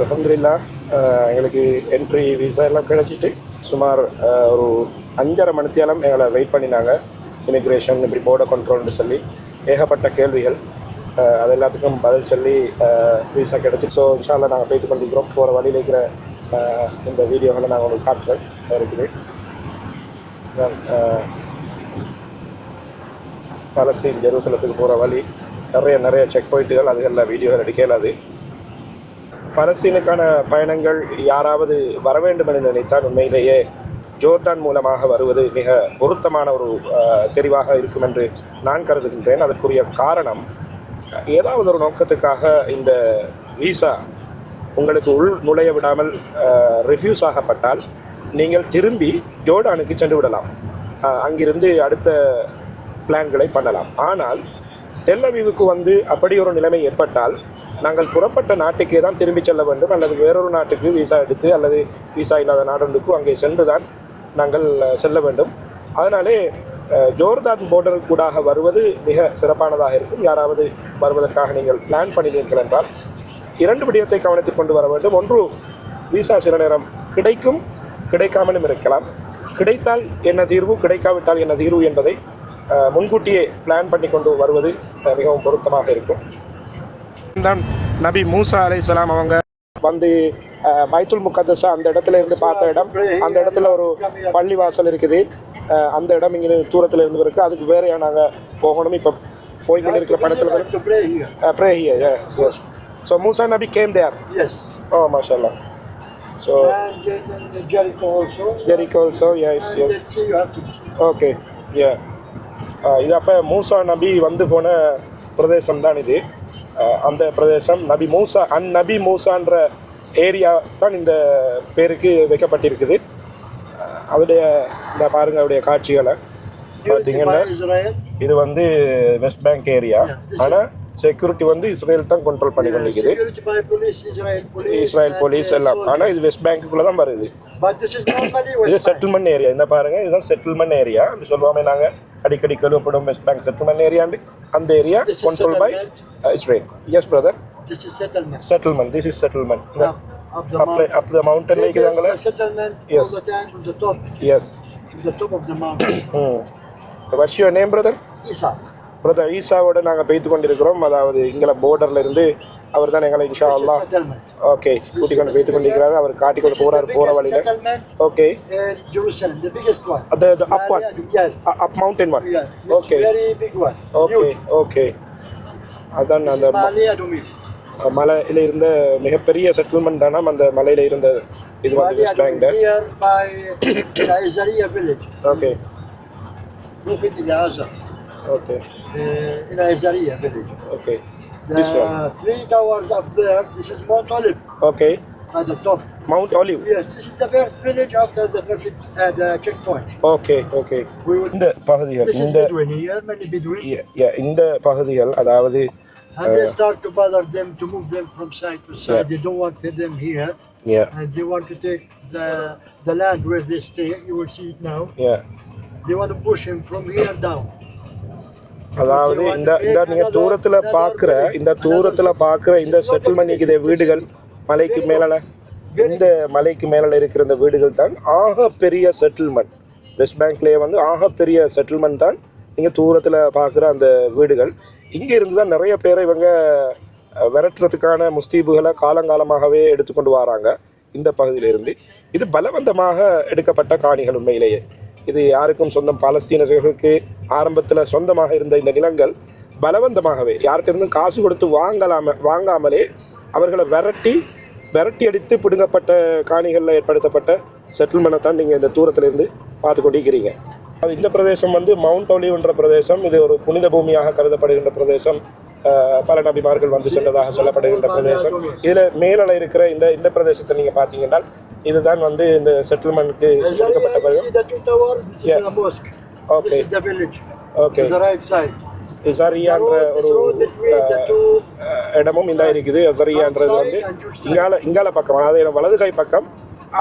அலமதுல்லா எங்களுக்கு entry visa எல்லாம் கிடைச்சிட்டு சுமார் ஒரு அஞ்சரை மணித்தியாலம் எங்களை வெயிட் பண்ணினாங்க. இமிக்ரேஷன் இப்படி போர்டர் கண்ட்ரோல்னு சொல்லி. ஏகப்பட்ட கேள்விகள். அது எல்லாத்துக்கும் பதில் சொல்லி விசா கிடைச்சி ஸோ இன்ஷால்லா நாங்கள் போயிட்டு கொண்டிருக்கிறோம். போகிற வழியில் இருக்கிற இந்த வீடியோவில் நாங்கள் உங்களுக்கு காட்டுறேன். இருக்குது பலஸ்தீன் ஜெருசலத்துக்கு போகிற வழி. நிறைய நிறைய செக் பாயிண்ட்டுகள் அதுகளில் வீடியோகள் எடுக்கலாது பலஸ்தீனுக்கான பயணங்கள் யாராவது வர வேண்டும் என நினைத்தால் உண்மையிலேயே ஜோர்டான் மூலமாக வருவது மிக பொருத்தமான ஒரு தெரிவாக இருக்கும் என்று நான் கருதுகின்றேன். அதற்குரிய காரணம் ஏதாவது ஒரு நோக்கத்துக்காக இந்த விசா உங்களுக்கு உள் நுழைய விடாமல் ரிஃப்யூஸ் ஆகப்பட்டால் நீங்கள் திரும்பி ஜோர்டானுக்கு சென்று விடலாம். அங்கிருந்து அடுத்த பிளான்களை பண்ணலாம். ஆனால் டெல்லவிவுக்கு வந்து அப்படி ஒரு நிலைமை ஏற்பட்டால் நாங்கள் புறப்பட்ட நாட்டுக்கே தான் திரும்பி செல்ல வேண்டும். அல்லது வேறொரு நாட்டுக்கு விசா எடுத்து அல்லது விசா இல்லாத நாடொன்றுக்கு அங்கே சென்று தான் நாங்கள் செல்ல வேண்டும். அதனாலே ஜோர்தான் போர்டர் கூடாக வருவது மிக சிறப்பானதாக இருக்கும். யாராவது வருவதற்காக நீங்கள் பிளான் பண்ணினீர்கள் என்றால் இரண்டு விடயத்தை கவனத்தில் கொண்டு வர வேண்டும். ஒன்று விசா சில நேரம் கிடைக்கும் கிடைக்காமலும் இருக்கலாம். கிடைத்தால் என்ன தீர்வு? கிடைக்காவிட்டால் என்ன தீர்வு என்பதை முன்கூட்டியே பிளான் பண்ணி கொண்டு வருவது மிகவும் பொருத்தமாக இருக்கும் தான் நபி மூசா அலைஹிஸ்ஸலாம் அவங்க வந்து பைத்துல் முகத்தஸா அந்த இடத்துல இருந்து பார்த்த இடம் அந்த இடத்துல ஒரு பள்ளிவாசல் இருக்குது அஹ், அந்த இடம் இங்கே தூரத்தில் இருந்து இருக்கு அதுக்கு வேறையா நாங்கள் போகணும் இப்போ போய்கிட்டு இருக்கிற படத்தில் to pray here. Pray here yes so Musa Nabi came there. Oh மாஷல்லா so Jericho also. Jericho also yes yes. Okay ஏ இது அப்போ மூசா நபி வந்து போன பிரதேசம் தான் இது அந்த பிரதேசம் நபி மூசா அன் நபி மூசான்ற ஏரியா தான் இந்த பேருக்கு வைக்கப்பட்டிருக்குது. அதோடைய இந்த பாருங்க அவருடைய காட்சிகளை பார்த்தீங்கன்னா. இது வந்து வெஸ்ட் பேங்க் ஏரியா ஆனால் செக்யூரிட்டி வந்து இஸ்ரேல் தான் கண்ட்ரோல் பண்ணி கொண்டிருக்குது. இஸ்ரேல் போலீஸ் எல்லாம். ஆனால் இது வெஸ்ட் பேங்க்குள்ளே தான் வருது. இது. செட்டில்மெண்ட் ஏரியா இந்த பாருங்க இதுதான் செட்டில்மெண்ட் ஏரியா சொல்லுவாமே நாங்கள் அடிக்கடி கழுவப்படும் வெஸ்ட் பேங்க் செட்டில்மெண்ட் ஏரியாண்டு அந்த area control by Israel yes brother. Settlement this is settlement up the mountain the top, எஸ் on the top of the mountain. Brother ஈசாவோட நாங்கள் பேத்து கொண்டிருக்கிறோம். அதாவது இங்கே போர்டர்ல இருந்து அவர் தான் எங்களை இன்ஷா settlement. ஓகே கூட்டிக் கொண்டு பேத்து கொண்டிருக்கிறாரு. அவர் காட்டி கொண்டு போறாரு போற வழியில. Okay one. Yes, up mountain one. Okay Huge. Okay அதான் அந்த. மலையில இருந்த மிகப்பெரிய செட்டில்மெண்ட் தானே? அந்த மலையில இருந்த இது வந்து. Okay Prophet Eliezer. Okay uh, in Isaiah village. Okay The This one. three towers up there, this is Mount Olive okay at the top. Mount Olive Yes, this is the first village after the traffic, uh, the checkpoint. Okay okay We would, இந்த பகுதிகள் this is இந்த Bedouin here, many Bedouin. Yeah, yeah, இந்த பகுதிகள் அதாவது And they start to bother them to move them from side to side. Yeah. They don't want them here. yeah, And they want to take the, the land where they stay. You will see it now. yeah. They want to push him from here down. அதாவது இந்த இந்த நீங்க தூரத்துல பாக்குற இந்த தூரத்துல பாக்குற இந்த செட்டில்மெண்ட் இருக்குது வீடுகள் மலைக்கு மேலால இந்த மலைக்கு மேலால இருக்கிற இந்த வீடுகள் தான் ஆக பெரிய செட்டில்மெண்ட் வெஸ்ட் பேங்க்லேயே வந்து ஆக பெரிய செட்டில்மெண்ட் தான் நீங்க தூரத்துல பாக்குற அந்த வீடுகள். இங்க இருந்து தான் நிறைய பேரை இவங்க விரட்டுறதுக்கான முஸ்தீபுகளை காலங்காலமாகவே எடுத்துக்கொண்டு வராங்க. இந்த பகுதியிலிருந்து இது பலவந்தமாக எடுக்கப்பட்ட காணிகள் உண்மையிலேயே. இது யாருக்கும் சொந்தம் பாலஸ்தீனர்களுக்கு ஆரம்பத்தில் சொந்தமாக இருந்த இந்த நிலங்கள் பலவந்தமாகவே. யார்கிட்ட காசு கொடுத்து வாங்கலாம வாங்காமலே அவர்களை விரட்டி விரட்டி அடித்து பிடுங்கப்பட்ட காணிகளில் ஏற்படுத்தப்பட்ட செட்டில்மெண்ட்டை தான் நீங்கள் இந்த தூரத்துலேருந்து பார்த்து கொண்டிருக்கிறீங்க. இந்த பிரதேசம் வந்து மவுண்ட் ஒலிவ்ன்ற பிரதேசம். இது ஒரு புனித பூமியாக கருதப்படுகின்ற பிரதேசம். பல நபிமார்கள் வந்து சென்றதாக சொல்லப்படுகின்ற பிரதேசம். இதில் மேலே இருக்கிற இந்த இந்த பிரதேசத்தை நீங்கள் பார்த்தீங்கன்னா இதுதான் வந்து இந்த is the village. Okay side. இசரியான்ற ஒரு அஹ், இடமும் இந்த இருக்குது. அசரியான்றது வந்து. இங்கால இங்கால பக்கம் அதாவது வலது கை பக்கம்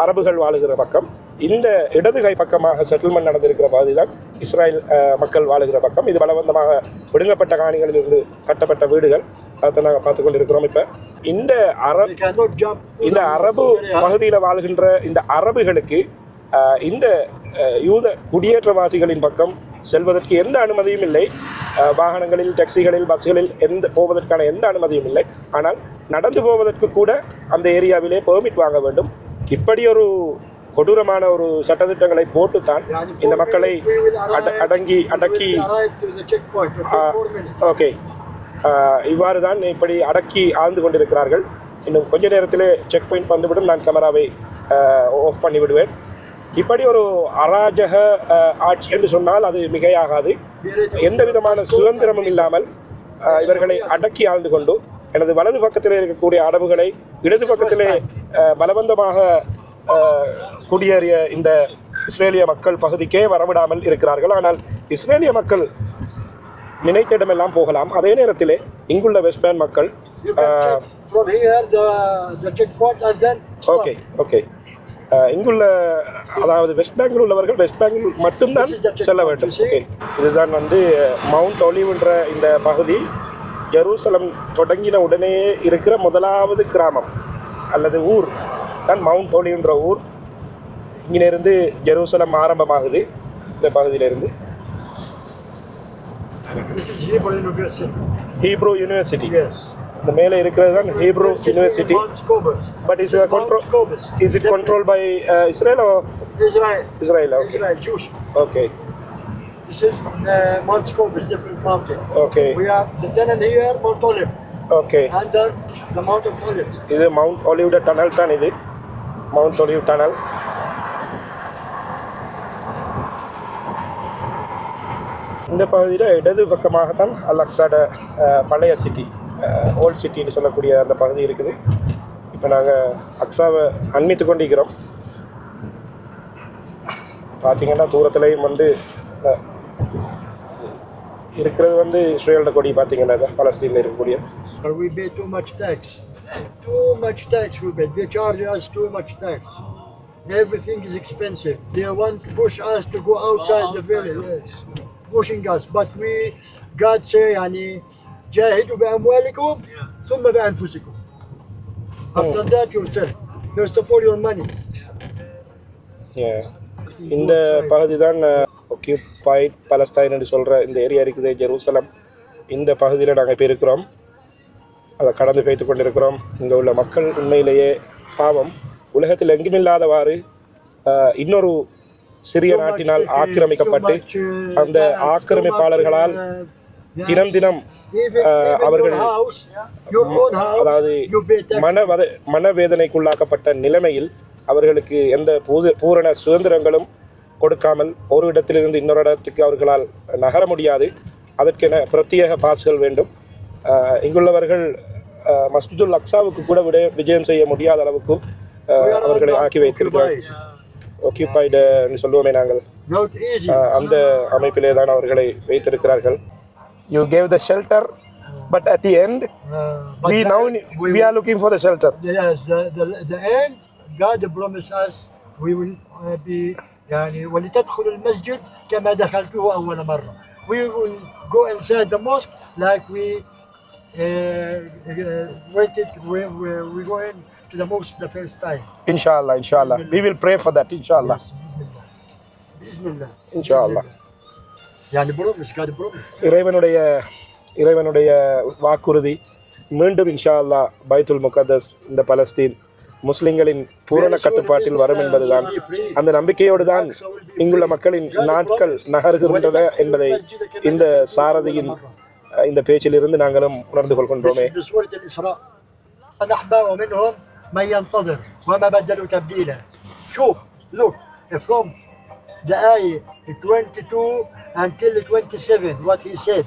அரபுகள் வாழுகிற பக்கம். இந்த இடது கை பக்கமாக செட்டில்மெண்ட் நடந்திருக்கிற பகுதி தான் இஸ்ராயல் அஹ், மக்கள் வாழுகிற பக்கம். இது பலவந்தமாக விடுங்கப்பட்ட காணிகளிலிருந்து கட்டப்பட்ட வீடுகள். அதை நாங்கள் பார்த்து கொண்டிருக்கிறோம் இப்போ. இந்த அரபு இந்த அரபு. பகுதியில் வாழ்கின்ற இந்த அரபுகளுக்கு இந்த யூத குடியேற்றவாசிகளின் பக்கம் செல்வதற்கு எந்த அனுமதியும் இல்லை. வாகனங்களில் டாக்ஸிகளில் பஸ்களில் எந்த போவதற்கான எந்த அனுமதியும் இல்லை. ஆனால் நடந்து போவதற்கு கூட அந்த ஏரியாவிலே பெர்மிட் வாங்க வேண்டும். இப்படி ஒரு கொடூரமான ஒரு சட்டத்திட்டங்களை போட்டுத்தான் இந்த மக்களை அடங்கி அடக்கி. ஓகே இவ்வாறு தான் இப்படி அடக்கி ஆழ்ந்து கொண்டிருக்கிறார்கள். இன்னும் கொஞ்ச நேரத்திலே செக் பாயிண்ட் வந்துவிடும். நான் கேமராவை ஆஃப் பண்ணி விடுவேன் இப்படி ஒரு அராஜக ஆட்சி என்று சொன்னால் அது மிகையாகாது. எந்த விதமான சுதந்திரமும் இல்லாமல் இவர்களை அடக்கி ஆழ்ந்து கொண்டு எனது வலது பக்கத்திலே இருக்கக்கூடிய அடவுகளை இடது பக்கத்திலே பலவந்தமாக குடியேறிய இந்த இஸ்ரேலிய மக்கள் பகுதிக்கே வரவிடாமல் இருக்கிறார்கள். ஆனால் இஸ்ரேலிய மக்கள் நினைத்த இடமெல்லாம் போகலாம். அதே நேரத்திலே இங்குள்ள வெஸ்ட் பேங்க் மக்கள். ஓகே ஓகே இங்குள்ள அதாவது வெஸ்ட் பேங்கில் உள்ளவர்கள் வெஸ்ட் பேங்கில் மட்டும்தான் செல்ல வேண்டும்? ஓகே இதுதான் வந்து மவுண்ட் ஒலிவ்ன்ற இந்த பகுதி. ஜெருசலம் தொடங்கின உடனேயே இருக்கிற முதலாவது கிராமம் அல்லது ஊர். தான் மவுண்ட் ஒலிவ்ன்ற ஊர் இங்கிலிருந்து ஜெருசலம் ஆரம்பமாகுது இந்த பகுதியிலிருந்து. Hebrew University. இந்த மேலே இருக்கிறது தான் Hebrew University uh. This is uh, Mount different mountain. Okay. We have the tunnel here, Mount Olive, Okay. under the Mount of Olives. இது மவுண்ட் ஒலிவ்ட டனல் தான் இது மவுண்ட் ஒலிவ் டனல் இந்த பகுதியில் இடது பக்கமாகத்தான் அலக்ஸாட அஹ், பழைய சிட்டி ஓல்ட் சிட்டின்னு சொல்லக்கூடிய அந்த பகுதி இருக்குது. இப்போ நாங்கள் அக்ஸாவை அண்மித்து கொண்டிருக்கிறோம். பார்த்தீங்கன்னா தூரத்துலேயும் வந்து இருக்கிறது வந்து இஸ்ரேலோட கொடி பார்த்தீங்கன்னா பலஸ்தீனில் இருக்கக்கூடிய. too much tax. Too much tax we pay. They charge us too much tax. Everything is expensive. They want to push us to go outside the village. Yes. Pushing us. But we, God say, يعني جاهدوا بأموالكم ثم بأنفسكم. After that yourself. First of all your money. Yeah. இந்த பகுதி தான் ஒக்கியூபைட் Palestine என்று சொல்கிற இந்த area இருக்குது Jerusalem இந்த பகுதியில் நாங்கள் இப்போ இருக்கிறோம் அதை கடந்து போய்த்து கொண்டிருக்கிறோம். இங்கே உள்ள மக்கள் உண்மையிலேயே பாவம். உலகத்தில் எங்குமில்லாதவாறு இன்னொரு சிறிய நாட்டினால் ஆக்கிரமிக்கப்பட்டு அந்த ஆக்கிரமிப்பாளர்களால் தினம் தினம் அவர்கள் அதாவது. மனவத மனவேதனைக்குள்ளாக்கப்பட்ட நிலைமையில் அவர்களுக்கு எந்த பூத பூரண சுதந்திரங்களும் கொடுக்காமல் ஒரு இடத்திலிருந்து இன்னொரு இடத்துக்கு அவர்களால் நகர முடியாது. அதற்கென பிரத்யேக பாஸ்கள் வேண்டும். இங்குள்ளவர்கள் ஆஹ் மஸ்ஜிதுல் அக்ஸாவுக்கு கூட விட விஜயம் செய்ய முடியாத அளவுக்கு ஆஹ் We are அவர்களை not ஆக்கி வைத்திருக்கிறார்கள் occupied. ஒக்கியூபைடு சொல்லுவோமே நாங்கள் Not easy. ஆஹ் அந்த அமைப்பிலே தான் அவர்களை வைத்திருக்கிறார்கள் you gave the shelter but at the end Uh, but we the- now we, we are looking for the shelter yes, the, the, the end, God promised us we will uh, be يعني ولتدخلوا المسجد كما دخلته أول مرة. We will go inside the mosque like we uh, uh, waited when we, we going to the mosque the first time. Inshallah, inshallah. We will pray for that, inshallah. Yes, Bismillah. Inshallah. Yani promise, God promise. இறைவனுடைய இறைவனுடைய வாக்குறுதி மீண்டும் இன்ஷா அல்லா பைத்துல் முகதஸ் இந்த Palestine முஸ்லிம்களின் பூரண கட்டுப்பாட்டில் வரும் என்பதுதான் அந்த நம்பிக்கையோடு தான் இங்குள்ள மக்களின் நாட்கள் நகர்கின்றன என்பதை இந்த சாரதியின் இந்த பேச்சிலிருந்து நாங்களும் உணர்ந்து கொள்கின்றோமே بسورة الإسراء نحبا ومنهم من ينتظر وما بدلوا تبديلا شوف look from the ayah 22 until 27 what he said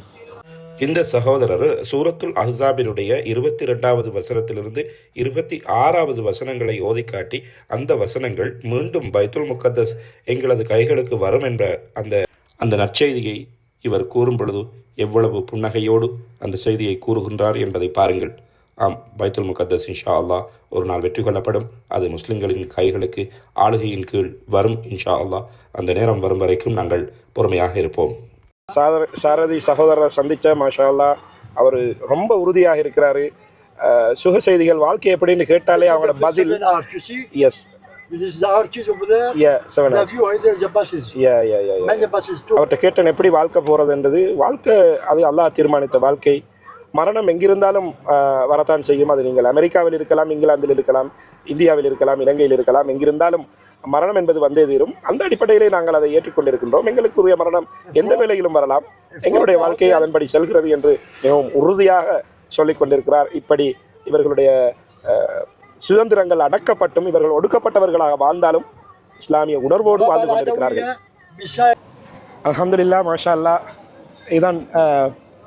இந்த சகோதரர் சூரத்துல் அஹ்ஸாபினுடைய இருபத்தி ரெண்டாவது வசனத்திலிருந்து இருபத்தி ஆறாவது வசனங்களை ஓதி காட்டி அந்த வசனங்கள் மீண்டும் பைத்துல் முகத்தஸ் எங்களது கைகளுக்கு வரும் என்ற அந்த அந்த நற்செய்தியை இவர் கூறும் பொழுது எவ்வளவு புன்னகையோடு அந்த செய்தியை கூறுகின்றார் என்பதை பாருங்கள். ஆம் பைத்துல் முகத்தஸ் இன்ஷா அல்லாஹ் ஒரு நாள் வெற்றி கொள்ளப்படும். அது முஸ்லிம்களின் கைகளுக்கு ஆளுகையின் கீழ் வரும் இன்ஷா அல்லாஹ் அந்த நேரம் வரும் வரைக்கும் நாங்கள் பொறுமையாக இருப்போம். சாதர சாரதி சகோதரரை சந்தித்த மாஷா அல்லாஹ் அவர் ரொம்ப உறுதியாக இருக்கிறாரு. சுக செய்திகள் வாழ்க்கை எப்படின்னு கேட்டாலே அவங்களோட பதில்? Yes This is the arches over there. Yeah seven The view, right there's the buses. Yeah yeah yeah Many buses too. அவர்கிட்ட கேட்டேன் எப்படி வாழ்க்கை போகிறதுன்றது வாழ்க்கை அது அல்லாஹ் தீர்மானித்த வாழ்க்கை. மரணம் எங்கிருந்தாலும் வரத்தான் செய்யும். அது நீங்கள் அமெரிக்காவில் இருக்கலாம் இங்கிலாந்தில் இருக்கலாம் இந்தியாவில் இருக்கலாம் இலங்கையில் இருக்கலாம் எங்கிருந்தாலும் மரணம் என்பது வந்தே தீரும். அந்த அடிப்படையிலே நாங்கள் அதை ஏற்றுக்கொண்டிருக்கின்றோம். எங்களுக்கு உரிய மரணம் எந்த வேளையிலும் வரலாம். எங்களுடைய வாழ்க்கை அதன்படி செல்கிறது என்று மிகவும் உறுதியாக சொல்லிக் கொண்டிருக்கிறார் இப்படி இவர்களுடைய சுதந்திரங்கள் அடக்கப்பட்டும் இவர்கள் ஒடுக்கப்பட்டவர்களாக வாழ்ந்தாலும் இஸ்லாமிய உணர்வோடு வாழ்ந்து கொண்டிருக்கிறார்கள். அல்ஹம்துலில்லாஹ் மாஷா அல்லாஹ் இதுதான்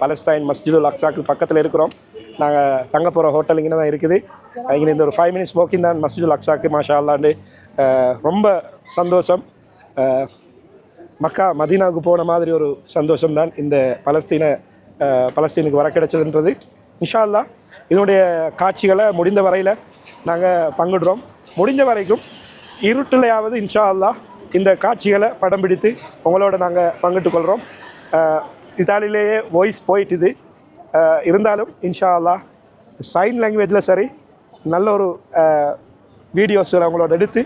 பலஸ்தீன் மஸ்ஜிதுல் அக்ஸாக்கு பக்கத்தில் இருக்கிறோம். நாங்கள் தங்க போகிற ஹோட்டல் இங்கே தான் இருக்குது. இங்கே இந்த ஒரு ஃபைவ் மினிட்ஸ் வாக்கிங் தான் மஸ்ஜிதுல் அக்ஸாக்கு மாஷா அல்லாண்டு ரொம்ப சந்தோஷம். மக்கா மதீனாவுக்கு போன மாதிரி ஒரு சந்தோஷம் தான் இந்த பலஸ்தீன பலஸ்தீனுக்கு வர கிடைச்சதுன்றது. இன்ஷா அல்லாஹ் இதனுடைய காட்சிகளை முடிந்த வரையில் நாங்கள் பங்கிடுறோம். முடிஞ்ச வரைக்கும் இருட்டிலையாவது இன்ஷா அல்லா இந்த காட்சிகளை படம் பிடித்து உங்களோட நாங்கள் பங்கிட்டு கொள்கிறோம் இத்தாலியிலேயே வாய்ஸ் போயிட்டுது. இருந்தாலும் இன்ஷா அல்லாஹ் சைன் லாங்குவேஜில் சரி நல்ல ஒரு வீடியோஸில் உங்களோட எடுத்து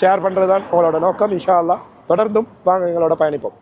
ஷேர் பண்ணுறது தான் உங்களோட நோக்கம். இன்ஷா அல்லாஹ் தொடர்ந்தும் வாங்க எங்களோட பயணிப்போம்.